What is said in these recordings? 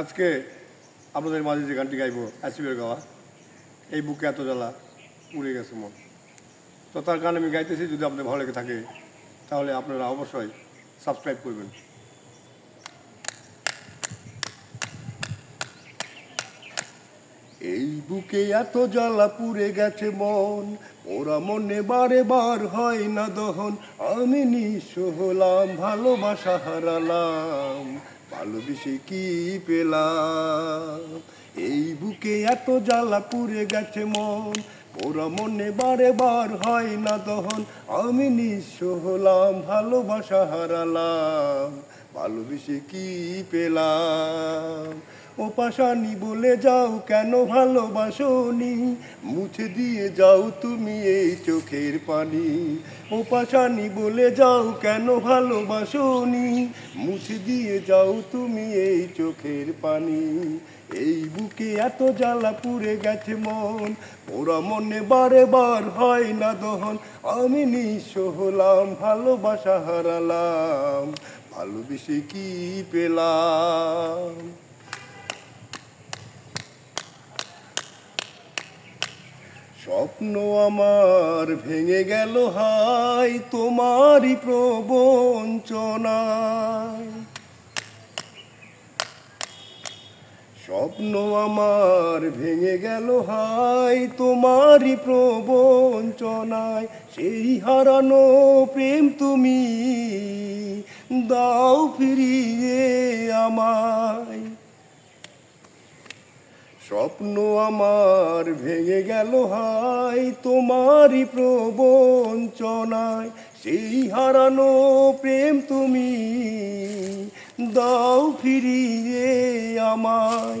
আজকে আপনাদের মাঝে যে গানটি গাইব আসিবের গাওয়া, এই বুকে এত জ্বালা উড়ে গেছে মন। তো তার গান আমি গাইতেছি, যদি আপনাদের ভালো লেগে থাকে, তাহলে আপনারা অবশ্যই সাবস্ক্রাইব করবেন। এই বুকে এত জ্বালা পুড়ে গেছে মন। ওরা মনে বারে বার হয় না দহন। আমি নিঃস্ব হলাম, ভালোবাসা হারালাম, ভালোবেসে কি পেলাম? এই বুকে এত জ্বালা পুড়ে গেছে মন। ওরা মনে বারে বার হয় না দহন। আমি নিঃস্ব হলাম, ভালোবাসা হারালাম, ভালোবেসে কি পেলাম? ও পাশানি বলে যাও কেন ভালোবাসনি? মুছে দিয়ে যাও তুমি এই চোখের পানি। ও পাশানি বলে যাও কেন ভালোবাসনি? মুছে দিয়ে যাও তুমি এই চোখের পানি। এই বুকে এত জ্বালা পুড়ে গেছে মন। ওরা মনে বারে বার হয় না দহন। আমি নিঃস্ব হলাম, ভালোবাসা হারালাম। ভালোবেসে কি পেলাম? স্বপ্ন আমার ভেঙে গেল, হাই তোমারই প্রবঞ্চনায়। স্বপ্ন আমার ভেঙে গেল, হাই তোমারই প্রবঞ্চনায়। সেই হারানো প্রেম তুমি দাও ফিরিয়ে আমায়। স্বপ্ন আমার ভেঙে গেল হাই তোমারই প্রবঞ্চনায়। সেই হারানো প্রেম তুমি দাও ফিরিয়ে আমায়।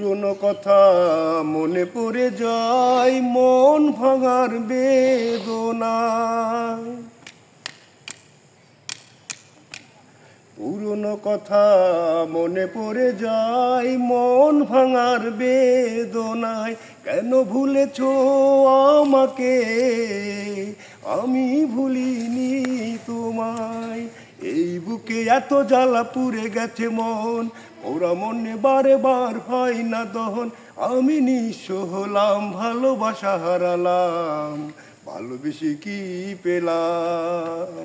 পুরনো কথা মনে পড়ে যায়, মন ভাঙার বেদনা। পুরনো কথা মনে পড়ে যায়, মন ভাঙার বেদনায়। কেন ভুলেছ আমাকে? আমি ভুলিনি তোমায়। এই বুকে এত জ্বালা পুড়ে গেছে মন। ওরা মনে বারে বার হয় না দহন। আমি নিঃস হলাম, ভালোবাসা হারালাম, ভালোবেসে কি পেলাম?